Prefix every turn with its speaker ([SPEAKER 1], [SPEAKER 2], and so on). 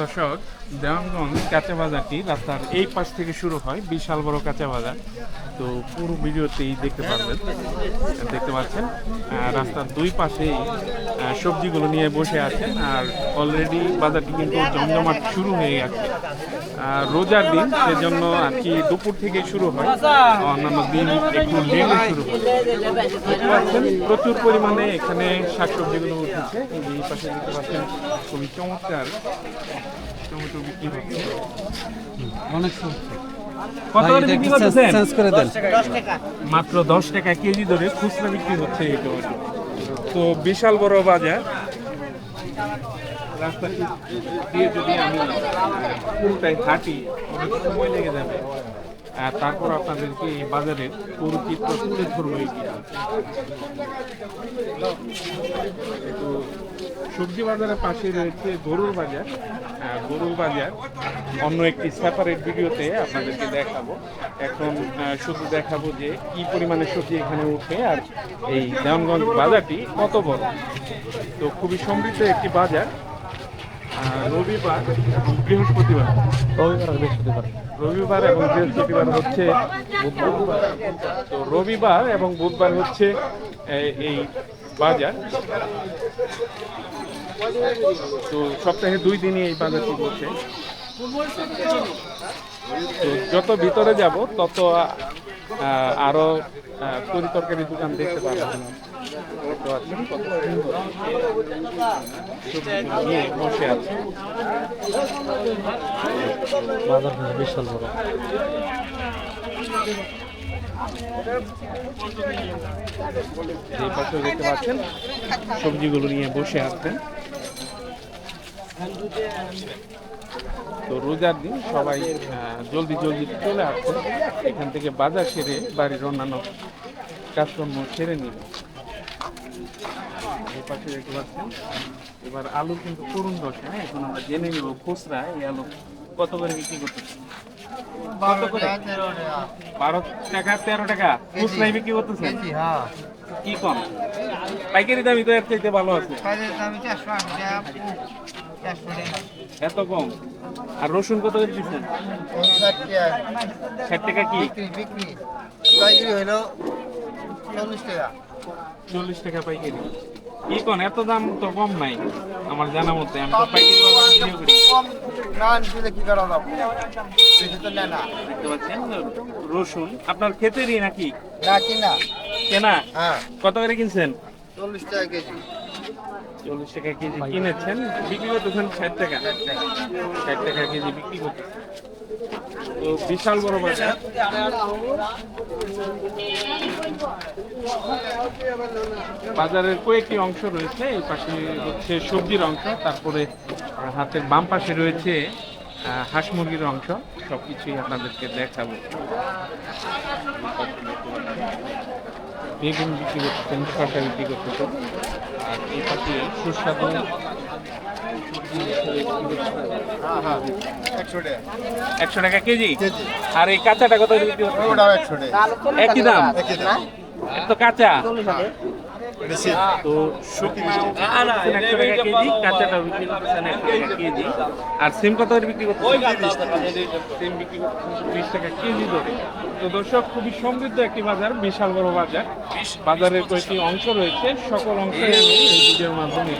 [SPEAKER 1] দর্শক, দেওয়ানগঞ্জ কাঁচা বাজারটি রাস্তার এই পাশ থেকে শুরু হয় বিশাল বড় কাঁচা বাজার। তো পুরো ভিডিওতেই দেখতে পারবেন, দেখতে পাচ্ছেন রাস্তার দুই পাশেই সবজিগুলো নিয়ে বসে আছেন আর অলরেডি বাজারটি কিন্তু জমজমাট শুরু হয়ে গেছে। রোজার দিন সেজন্য আর কি দুপুর থেকে শুরু হয়, অন্যান্য দিন একটু লেটে শুরু হয়। দেখতে পাচ্ছেন, প্রচুর পরিমাণে এখানে শাকসবজিগুলো উঠেছে। এই পাশে দেখতে পাচ্ছেন, খুবই চমৎকার টমেটো বিক্রি হচ্ছে
[SPEAKER 2] অনেক
[SPEAKER 1] কত করে বিক্রি করতেছেন?
[SPEAKER 2] চেঞ্জ করে দেন।
[SPEAKER 1] মাত্র দশ টাকা কেজি ধরে খুচরা বিক্রি হচ্ছে এই টমেটো। তো বিশাল বড় বাজার। রাস্তা দিয়ে যদি আমি পুরোটাই হাঁটি অনেক সময় লেগে যাবে। তারপর আপনাদেরকে এই বাজারের পুরো চিত্র তুলে ধরবো তো সবজি বাজারের পাশে রয়েছে গরুর বাজার। গরুর বাজার অন্য একটি সেপারেট ভিডিওতে আপনাদেরকে দেখাবো। এখন শুধু দেখাবো যে কি পরিমাণে সবজি এখানে উঠে আর এই দেওয়ানগঞ্জ বাজারটি কত বড়। তো খুবই সমৃদ্ধ একটি বাজার। রবিবার এবং বৃহস্পতিবার।
[SPEAKER 2] রবিবার বৃহস্পতিবার
[SPEAKER 1] রবিবার এবং হচ্ছে তো রবিবার এবং বুধবার হচ্ছে এই বাজার। তো সপ্তাহে দুই দিনই এই বাজারটি বসে যত ভিতরে যাব তত আহ, আরও আহ, তরি তরকারি দোকান দেখতে নিয়ে বসে আছে।
[SPEAKER 2] বাজার বিশাল বড়।
[SPEAKER 1] এই পাশে দেখতে পাচ্ছেন সবজিগুলো নিয়ে বসে আছেন। তো রোজার দিন সবাই জলদি জলদি চলে আসছে এখান থেকে বাজার সেরে বাড়ির অন্যান্য কাজকর্ম সেরে নিবে। পাশে দেখতে পাচ্ছেন এবার আলু কিন্তু তরুণ দশ হ্যাঁ? এখন আমরা জেনে নিব খুচরা এই আলু কত করে বিক্রি করতেছে। কত করে? বারো টাকা। তেরো টাকা। খুচরাই বিক্রি করতেছে কি কম? পাইকারি দামি তো এর চাইতে ভালো আছে। এত কম? আর রসুন কত করে দিচ্ছেন ষাট টাকা কি? চল্লিশ টাকা পাইকারি। কি কোন এত দাম তো কম নাই আমার জানা মতে। আমি তো পাইকারি বাজারে বিক্রি করি। দেখতে পাচ্ছেন রসুন। আপনার ক্ষেতেরই নাকি? না কিনা। কেনা? হ্যাঁ। কত করে কিনছেন? চল্লিশ টাকা কেজি। কিনেছেন, বিক্রি করতেছেন ষাট টাকা। ষাট টাকা কেজি বিক্রি করতেছেন। তো বিশাল বড় বাজার। বাজারের কয়েকটি অংশ রয়েছে, এই পাশে হচ্ছে সবজির অংশ, তারপরে হাতের বাম পাশে রয়েছে হাঁস মুরগির অংশ। সবকিছুই আপনাদেরকে দেখাবো। বেগুন বিক্রি করতেছেন শসা বিক্রি করতেছেন আর এই পাশে সুস্বাদু। একশো টাকা। কেজি? আর এই কাঁচাটা কত করে বিক্রি করতেছেন? একই দাম? এত কাঁচা? তো শুকনো একশো টাকা কেজি কাঁচাটা বিক্রি করতেছেন একশো টাকা কেজি আর সিম কত বিক্রি করতেছেন সিম বিক্রি করতেছেন বিশ টাকা কেজি ধরে। তো দর্শক খুবই সমৃদ্ধ একটি বাজার বিশাল বড় বাজার। বাজারের কয়েকটি অংশ রয়েছে সকল অংশ আমি এই ভিডিওর মাধ্যমে